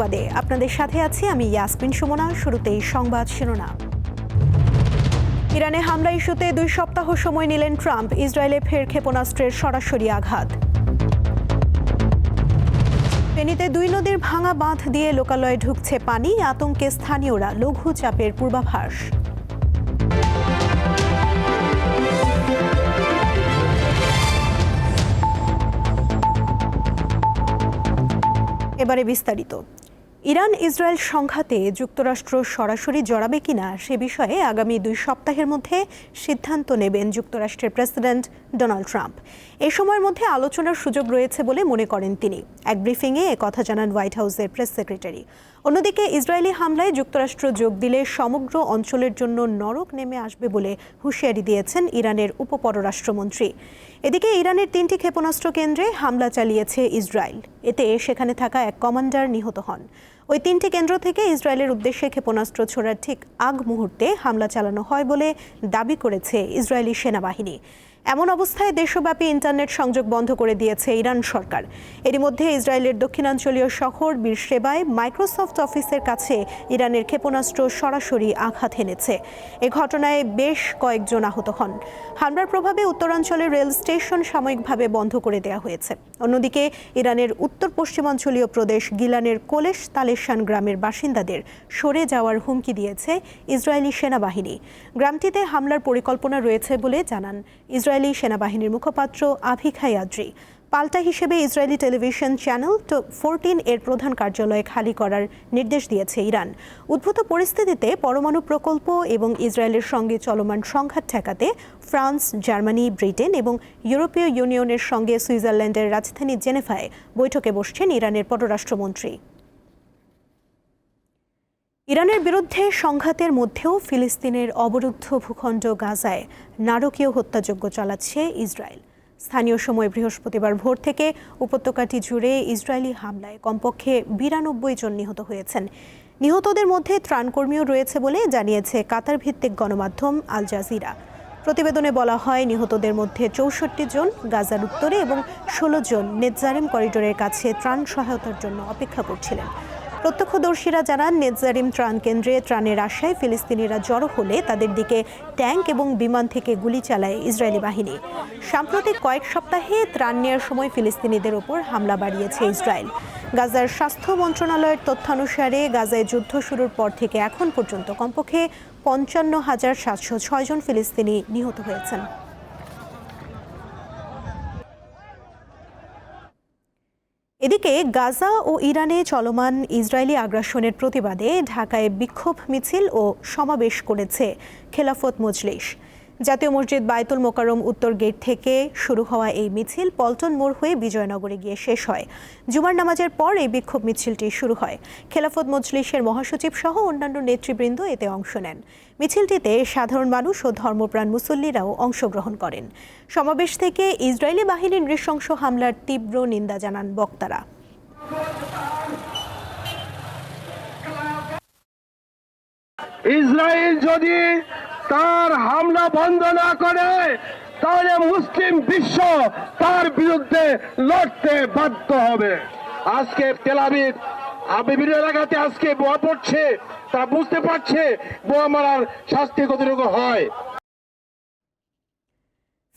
সংবাদে আপনাদের সাথে আছি আমি ইয়াসমিন সুমনা, শুরুতেই সংবাদ শিরোনাম। ইরানে হামলা ইস্যুতে দুই সপ্তাহ সময় নিলেন ট্রাম্প, ইসরায়েলে ফের ক্ষেপণাস্ত্রের সরাসরি আঘাত। ফেনীতে দুই নদীর ভাঙা বাঁধ দিয়ে লোকালয়ে ঢুকছে পানি, আতঙ্কে স্থানীয়রা লঘু চাপের পূর্বাভাস। এবারে বিস্তারিত। ইরান ইসরায়েল সংঘাতে যুক্তরাষ্ট্র সরাসরি জড়াবে কিনা সে বিষয়ে আগামী দুই সপ্তাহের মধ্যে সিদ্ধান্ত নেবেন যুক্তরাষ্ট্রের প্রেসিডেন্ট ডোনাল্ড ট্রাম্প। এ সময়ের মধ্যে আলোচনার সুযোগ রয়েছে বলে মনে করেন তিনি। এক ব্রিফিংয়ে কথা জানান হোয়াইট হাউসের প্রেস সেক্রেটারি। অন্যদিকে ইসরায়েলি হামলায় যুক্তরাষ্ট্র যোগ দিলে সমগ্র অঞ্চলের জন্য নরক নেমে আসবে বলে হুঁশিয়ারি দিয়েছেন ইরানের উপপররাষ্ট্রমন্ত্রী। এদিকে ইরানের তিনটি ক্ষেপণাস্ত্র কেন্দ্রে হামলা চালিয়েছে ইসরায়েল। এতে সেখানে থাকা এক কমান্ডার নিহত হন। ওই তিনটি কেন্দ্র থেকে ইসরায়েলের উদ্দেশ্যে ক্ষেপণাস্ত্র ছোড়ার ঠিক আগ মুহূর্তে হামলা চালানো হয় বলে দাবি করেছে ইসরায়েলি সেনাবাহিনী। এমন অবস্থায় দেশব্যাপী ইন্টারনেট সংযোগ বন্ধ করে দিয়েছে ইরান সরকার। এরই মধ্যে ইসরায়েলের দক্ষিণাঞ্চলীয় শহর বীরশেবায় মাইক্রোসফট অফিসের কাছে ইরানের ক্ষেপণাস্ত্র সরাসরি আঘাত এনেছে এ ঘটনায় বেশ কয়েকজন আহত হন। হামলার প্রভাবে উত্তরাঞ্চলের রেল স্টেশন সাময়িকভাবে বন্ধ করে দেওয়া হয়েছে। অন্যদিকে ইরানের উত্তর পশ্চিমাঞ্চলীয় প্রদেশ গিলানের কোলেশ তালেশান গ্রামের বাসিন্দাদের সরে যাওয়ার হুমকি দিয়েছে ইসরায়েলি সেনাবাহিনী। গ্রামটিতে হামলার পরিকল্পনা রয়েছে বলে জানান ইসরায়েলি সেনাবাহিনীর মুখপাত্র আভিখাই আদ্রি পাল্টা হিসেবে ইসরায়েলি টেলিভিশন চ্যানেল তো ফোরটিন এর প্রধান কার্যালয় খালি করার নির্দেশ দিয়েছে ইরান। উদ্ভূত পরিস্থিতিতে পরমাণু প্রকল্প এবং ইসরায়েলের সঙ্গে চলমান সংঘাত ঠেকাতে ফ্রান্স, জার্মানি, ব্রিটেন এবং ইউরোপীয় ইউনিয়নের সঙ্গে সুইজারল্যান্ডের রাজধানী জেনেভায় বৈঠকে বসছেন ইরানের পররাষ্ট্রমন্ত্রী। ইরানের বিরুদ্ধে সংঘাতের মধ্যেও ফিলিস্তিনের অবরুদ্ধ ভূখণ্ড গাজায় নারকীয় হত্যাযজ্ঞ চালাচ্ছে ইসরায়েল। স্থানীয় সময় বৃহস্পতিবার ভোর থেকে উপত্যকাটি জুড়ে ইসরায়েলি হামলায় কমপক্ষে বিরানব্বই জন নিহত হয়েছেন। নিহতদের মধ্যে ত্রাণকর্মীও রয়েছে বলে জানিয়েছে কাতার ভিত্তিক গণমাধ্যম আল জাজিরা। প্রতিবেদনে বলা হয়, নিহতদের মধ্যে চৌষট্টি জন গাজার উত্তরে এবং ষোলো জন নেতজারিম করিডোরের কাছে ত্রাণ সহায়তার জন্য অপেক্ষা করছিলেন। প্রত্যক্ষদর্শীরা জানান নেতজারিম ত্রাণ কেন্দ্রে ত্রাণের আশায় ফিলিস্তিনিরা জড়ো হলে তাদের দিকে ট্যাঙ্ক এবং বিমান থেকে গুলি চালায় ইসরায়েলি বাহিনী। সাম্প্রতিক কয়েক সপ্তাহে ত্রাণ নেওয়ার সময় ফিলিস্তিনিদের ওপর হামলা বাড়িয়েছে ইসরায়েল। গাজার স্বাস্থ্য মন্ত্রণালয়ের তথ্যানুসারে গাজায় যুদ্ধ শুরুর পর থেকে এখন পর্যন্ত কমপক্ষে পঞ্চান্ন হাজার সাতশো ছয় জন ফিলিস্তিনি নিহত হয়েছেন। এদিকে গাজা ও ইরানে চলমান ইসরায়েলি আগ্রাসনের প্রতিবাদে ঢাকায় বিক্ষোভ মিছিল ও সমাবেশ করেছে খেলাফত মজলিস। জাতীয় মসজিদ বায়তুল মোকারম উত্তর গেট থেকে শুরু হওয়া এই মিছিল পল্টন মোড় হয়ে বিজয়নগরে গিয়ে শেষ হয়। জুমার নামাজের পর এই বিক্ষোভ মিছিলটি শুরু হয়। খেলাফত মজলিসের মহাসচিব সহ অন্যান্য নেতৃবৃন্দ এতে অংশ নেন। মিছিলটিতে সাধারণ মানুষ ও ধর্মপ্রাণ মুসল্লিরাও অংশগ্রহণ করেন। সমাবেশ থেকে ইসরায়েলি বাহিনীর নৃশংস হামলার তীব্র নিন্দা জানান বক্তারা। ইসরায়েল যদি তার হামলা বন্ধ না করে তাহলে মুসলিম বিশ্ব তার বিরুদ্ধে লড়তে বাধ্য হবে। আজকে তেলাবিদ বিভিন্ন এলাকাতে আজকে বোয়া পড়ছে তা বুঝতে পারছে বোয়া মারার শাস্তি কতটুকু হয়।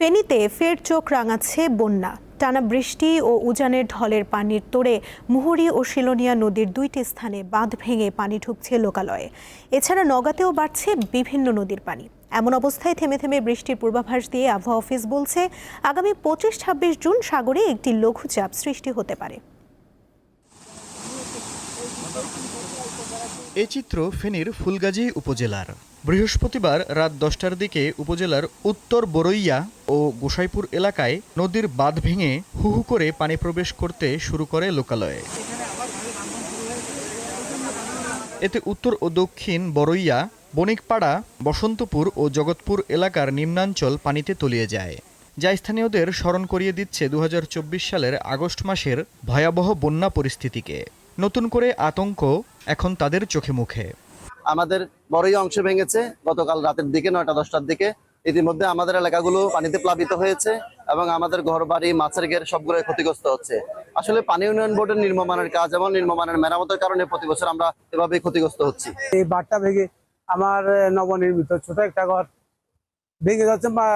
ফেনীতে ফের চোখ রাঙাচ্ছে বন্যা। টানা বৃষ্টি ও উজানের ঢলের পানির তোড়ে মুহুরি ও শিলোনিয়া নদীর দুইটি স্থানে বাঁধ ভেঙে পানি ঢুকছে লোকালয়ে। এছাড়া নগাতেও বাড়ছে বিভিন্ন নদীর পানি। এমন অবস্থায় থেমে থেমে বৃষ্টির পূর্বাভাস দিয়ে আবহাওয়া অফিস বলছে, আগামী পঁচিশ ছাব্বিশ জুন সাগরে একটি লঘুচাপ সৃষ্টি হতে পারে। এ চিত্র ফেনীর ফুলগাজী উপজেলার। বৃহস্পতিবার রাত দশটার দিকে উপজেলার উত্তর বরইয়া ও গোসাইপুর এলাকায় নদীর বাঁধ ভেঙে হু হু করে পানি প্রবেশ করতে শুরু করে লোকালয়ে। এতে উত্তর ও দক্ষিণ বরইয়া, বণিকপাড়া, বসন্তপুর ও জগৎপুর এলাকার নিম্নাঞ্চল পানিতে তলিয়ে যায়, যা স্থানীয়দের স্মরণ করিয়ে দিচ্ছে দু হাজার চব্বিশ সালের আগস্ট মাসের ভয়াবহ বন্যা পরিস্থিতিকে। নতুন করে আতঙ্ক এখন তাদের চোখে মুখে। আমাদের বড়ই অংশ ভেঙেছে। গতকাল রাতের দিকে নয়টা দশটার দিকে। ইতিমধ্যে আমাদের এলাকাগুলো পানিতে প্লাবিত হয়েছে এবং আমাদের ঘর বাড়ি মাছের ঘের সবগুলো ক্ষতিগ্রস্ত হচ্ছে। আসলে পানি উন্নয়ন বোর্ডের নির্মমানের কাজ এবং নির্মমানের মেরামতের কারণে প্রতি বছর আমরা এভাবে ক্ষতিগ্রস্ত হচ্ছি। এই বারটা ভেঙে আমার নবনির্মিত ছোট একটা ঘর ভেঙে যাচ্ছে বা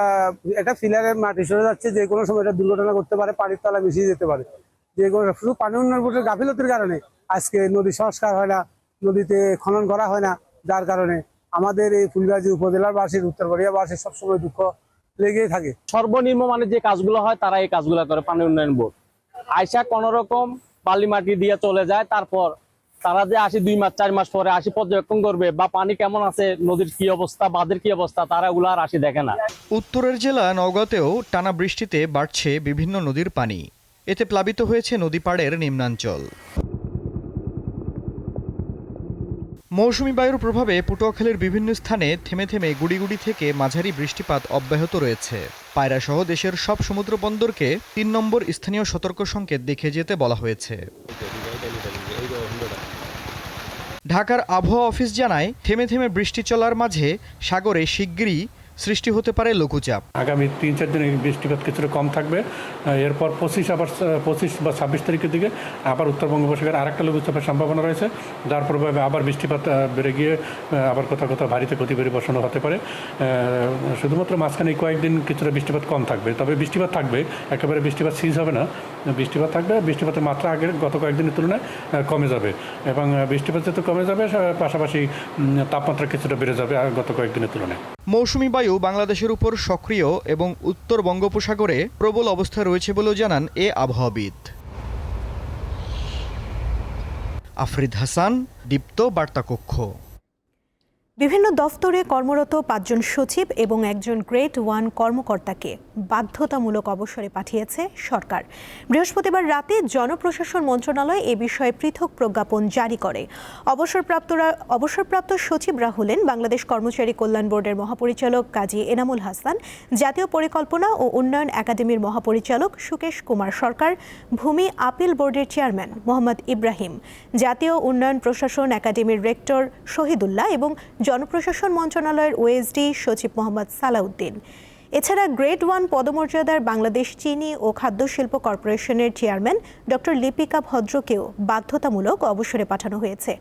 একটা ফিলারের মাটি সরে যাচ্ছে যে কোনো সময় এটা দুর্ঘটনা করতে পারে পানির তলা মিশিয়ে যেতে পারে। যে শুধু পানি উন্নয়ন বোর্ডের গাফিলতির কারণে আজকে নদী সংস্কার হয় না নদীতে খনন করা হয় না যার কারণে আমাদের এই ফুলগাজী উপজেলার বাসীর উত্তরবড়িয়া বাসীর সবসময় দুঃখ লেগেই থাকে। সর্বনিম্ন মানে যে কাজগুলো হয় তারা এই কাজগুলো করে পানি উন্নয়ন বোর্ড। আইসা কোন রকম বালি মাটি দিয়ে চলে যায় তারপর তারা যে আসি দুই মাস চার মাস পরে আসি পর্যবেক্ষণ করবে বা পানি কেমন আছে নদীর কি অবস্থা বাঁধের কি অবস্থা তারা ওগুলো আর আসি দেখে না। উত্তরের জেলা নওগাঁতেও টানা বৃষ্টিতে বাড়ছে বিভিন্ন নদীর পানি। এতে প্লাবিত হয়েছে নদীপাড়ের নিম্নাঞ্চল। মৌসুমি বায়ুর প্রভাবে পটুয়াখালীর বিভিন্ন স্থানে থেমে থেমে গুড়িগুড়ি থেকে মাঝারি বৃষ্টিপাত অব্যাহত রয়েছে। পায়রাসহ দেশের সব সমুদ্র বন্দরকে তিন নম্বর স্থানীয় সতর্ক সংকেত দেখে যেতে বলা হয়েছে। ঢাকার আবহাওয়া অফিস জানায়, থেমে থেমে বৃষ্টি চলার মাঝে সাগরে শিগগিরই সৃষ্টি হতে পারে লঘুচাপ। আগামী তিন চার দিন বৃষ্টিপাত কিছুটা কম থাকবে। এরপর পঁচিশ আবার পঁচিশ বা ছাব্বিশ তারিখের দিকে আবার উত্তর বঙ্গোপসাগরে আরেকটা লঘুচাপের সম্ভাবনা রয়েছে। যার প্রভাবে আবার বৃষ্টিপাত বেড়ে গিয়ে আবার কোথাও কোথাও ভারীতে ক্ষতি পরিবর্ষণও হতে পারে। শুধুমাত্র মাঝখানে কয়েকদিন কিছুটা বৃষ্টিপাত কম থাকবে। তবে বৃষ্টিপাত থাকবে, একেবারে বৃষ্টিপাত সিজ হবে না। বৃষ্টিপাত থাকবে, বৃষ্টিপাতের মাত্রা আগের গত কয়েকদিনের তুলনায় কমে যাবে। এবং বৃষ্টিপাত যেহেতু কমে যাবে পাশাপাশি তাপমাত্রা কিছুটা বেড়ে যাবে গত কয়েকদিনের তুলনায়। মৌসুমি বায়ু বাংলাদেশের উপর সক্রিয় এবং উত্তর বঙ্গোপসাগরে প্রবল অবস্থায় রয়েছে বলেও জানান এ আবহাওয়াবিদ। আফরিদ হাসান, দীপ্ত বার্তা কক্ষ বিভিন্ন দফতরে কর্মরত পাঁচজন সচিব এবং একজন গ্রেড ওয়ান কর্মকর্তাকে বাধ্যতামূলক অবসরে পাঠিয়েছে সরকার। বৃহস্পতিবার রাতে জনপ্রশাসন মন্ত্রণালয় এ বিষয়ে পৃথক প্রজ্ঞাপন জারি করে। অবসরপ্রাপ্তরা অবসরপ্রাপ্ত সচিবরা হলেন বাংলাদেশ কর্মচারী কল্যাণ বোর্ডের মহাপরিচালক কাজী এনামুল হাসান, জাতীয় পরিকল্পনা ও উন্নয়ন একাডেমির মহাপরিচালক সুকেশ কুমার সরকার, ভূমি আপিল বোর্ডের চেয়ারম্যান মোহাম্মদ ইব্রাহিম, জাতীয় উন্নয়ন প্রশাসন একাডেমির রেক্টর শহীদুল্লাহ এবং জনপ্রশাসন মন্ত্রণালয়ের ওএসডি সচিব মোহাম্মদ সালাউদ্দিন। এছাড়া গ্রেড ওয়ান পদমর্যাদার বাংলাদেশ চিনি ও খাদ্য শিল্প কর্পোরেশনের চেয়ারম্যান ডক্টর লিপিকা ভদ্রকেও বাধ্যতামূলক অবসরে পাঠানো হয়েছে।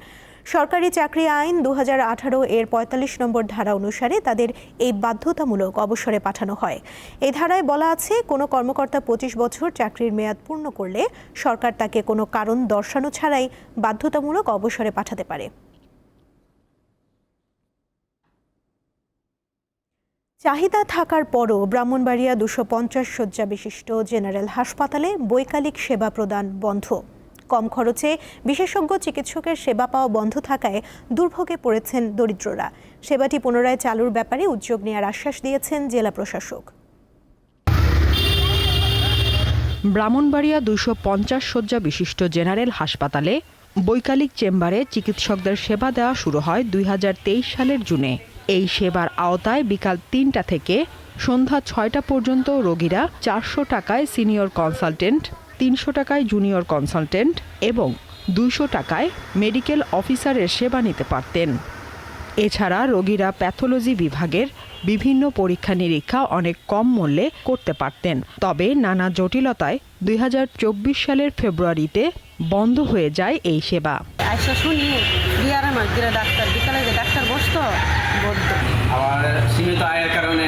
সরকারি চাকরি আইন দু হাজার আঠারো এর পঁয়তাল্লিশ নম্বর ধারা অনুসারে তাদের এই বাধ্যতামূলক অবসরে পাঠানো হয়। এই ধারায় বলা আছে, কোনো কর্মকর্তা পঁচিশ বছর চাকরির মেয়াদ পূর্ণ করলে সরকার তাকে কোনো কারণ দর্শানো ছাড়াই বাধ্যতামূলক অবসরে পাঠাতে পারে। চাহিদা থাকার পরও ব্রাহ্মণবাড়িয়া দুশো পঞ্চাশ শয্যা বিশিষ্ট জেনারেল হাসপাতালে বৈকালিক সেবা প্রদান বন্ধ। কম খরচে বিশেষজ্ঞ চিকিৎসকের সেবা পাওয়া বন্ধ থাকায় দুর্ভোগে পড়েছেন দরিদ্ররা। সেবাটি পুনরায় চালুর ব্যাপারে উদ্যোগ নেওয়ার আশ্বাস দিয়েছেন জেলা প্রশাসক। ব্রাহ্মণবাড়িয়া দুশো পঞ্চাশ শয্যা বিশিষ্ট জেনারেল হাসপাতালে বৈকালিক চেম্বারে চিকিৎসকদের সেবা দেওয়া শুরু হয় দুই হাজার তেইশ সালের জুনে। এই সেবার আওতায় বিকাল তিনটা থেকে সন্ধ্যা ছয়টা পর্যন্ত রোগীরা চারশো টাকায় সিনিয়র কনসালটেন্ট, তিনশো টাকায় জুনিয়র কনসালটেন্ট এবং দুইশো টাকায় মেডিকেল অফিসারের সেবা নিতে পারতেন। এছাড়া রোগীরা প্যাথোলজি বিভাগের বিভিন্ন পরীক্ষা নিরীক্ষা অনেক কম মূল্যে করতে পারতেন। তবে নানা জটিলতায় দুই হাজার চব্বিশ সালের ফেব্রুয়ারিতে বন্ধ হয়ে যায় এই সেবা। আইসা শুনি। ডাক্তার? বিকালে যে ডাক্তার বসতো? আবার সীমিত আয়ের কারণে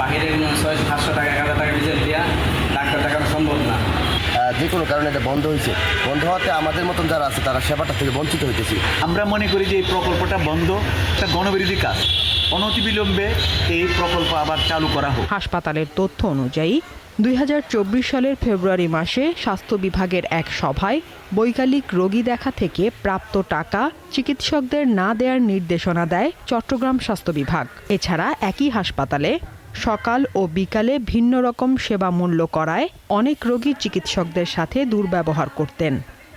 বাহিরে ছয়শো সাতশো টাকা এক হাজার টাকা ডিজেল দেওয়া ডাক্তার দেখানো সম্ভব না। যে কোনো কারণে এটা বন্ধ হয়েছে। বন্ধ হওয়াতে আমাদের মতন যারা আছে তারা সেবাটা থেকে বঞ্চিত হইতেছি। আমরা মনে করি যে এই প্রকল্পটা বন্ধ একটা গণবিরোধী কাজ। অনতিবিলম্বে এই প্রকল্প আবার চালু করা হোক। হাসপাতালের তথ্য অনুযায়ী দুই হাজার চব্বিশ সালের ফেব্রুয়ারি মাসে স্বাস্থ্য বিভাগের এক সভায় বৈকালিক রোগী দেখা থেকে প্রাপ্ত টাকা চিকিৎসকদের না দেওয়ার নির্দেশনা দেয় চট্টগ্রাম স্বাস্থ্য বিভাগ। এছাড়া একই হাসপাতালে সকাল ও বিকালে ভিন্ন রকম সেবা মূল্য করায় অনেক রোগী চিকিৎসকদের সাথে দুর্ব্যবহার করতেন,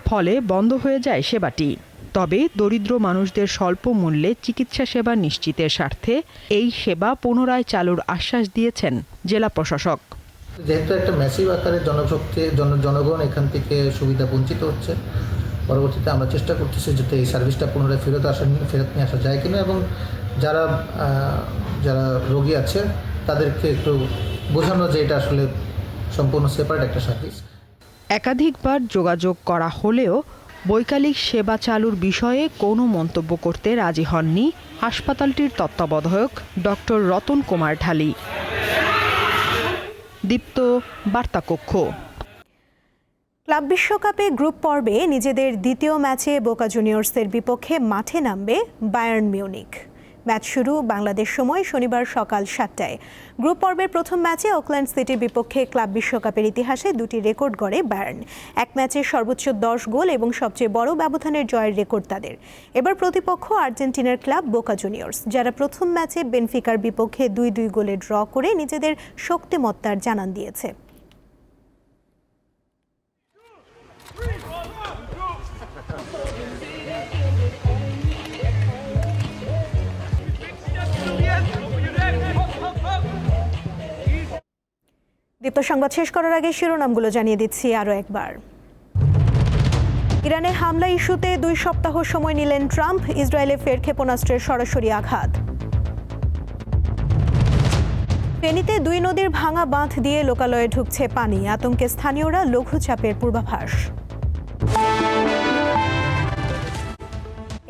ফলে বন্ধ হয়ে যায় সেবাটি। তবে দরিদ্র মানুষদের স্বল্প মূল্যে চিকিৎসা সেবা নিশ্চিতের স্বার্থে এই সেবা পুনরায় চালুর আশ্বাস দিয়েছেন জেলা প্রশাসক। যেহেতু একটা ম্যাসিভ আকারে জনশক্তি জন জনগণ এখান থেকে সুবিধা বঞ্চিত হচ্ছে, পরবর্তীতে আমরা চেষ্টা করতেছি যাতে এই সার্ভিসটা পুনরায় ফেরত আসা ফেরত নিয়ে আসা যায় কিনা এবং যারা যারা রোগী আছে, তাদেরকে একটু বোঝানো যে এটা আসলে সম্পূর্ণ সেপারেট একটা সার্ভিস একাধিকবার যোগাযোগ করা হলেও বৈকালিক সেবা চালুর বিষয়ে কোনো মন্তব্য করতে রাজি হননি হাসপাতালটির তত্ত্বাবধায়ক ডক্টর রতন কুমার ঢালি। দীপ্ত বার্তাকক্ষ। ক্লাব বিশ্বকাপে গ্রুপ পর্বে নিজেদের দ্বিতীয় ম্যাচে বোকা জুনিয়র্সের বিপক্ষে মাঠে নামবে বায়ার্ন মিউনিক ম্যাচ শুরু বাংলাদেশ সময় শনিবার সকাল সাতটায়। গ্রুপ পর্বের প্রথম ম্যাচে অকল্যান্ড সিটির বিপক্ষে ক্লাব বিশ্বকাপের ইতিহাসে দুটি রেকর্ড গড়ে বায়ার্ন এক ম্যাচে সর্বোচ্চ দশ গোল এবং সবচেয়ে বড় ব্যবধানের জয়ের রেকর্ড তাদের। এবার প্রতিপক্ষ আর্জেন্টিনার ক্লাব বোকা জুনিয়র্স, যারা প্রথম ম্যাচে বেনফিকার বিপক্ষে দুই দুই গোলে ড্র করে নিজেদের শক্তিমত্তার জানান দিয়েছে। দীপ্ত সংবাদ শেষ করার আগে শিরোনামগুলো জানিয়ে দিচ্ছি আরও একবার। ইরানে হামলা ইস্যুতে দুই সপ্তাহ সময় নিলেন ট্রাম্প ইসরায়েলে ফের ক্ষেপণাস্ত্রের সরাসরি আঘাত। ফেনীতে দুই নদীর ভাঙা বাঁধ দিয়ে লোকালয়ে ঢুকছে পানি। আতঙ্কে স্থানীয়রা লঘুচাপের পূর্বাভাস।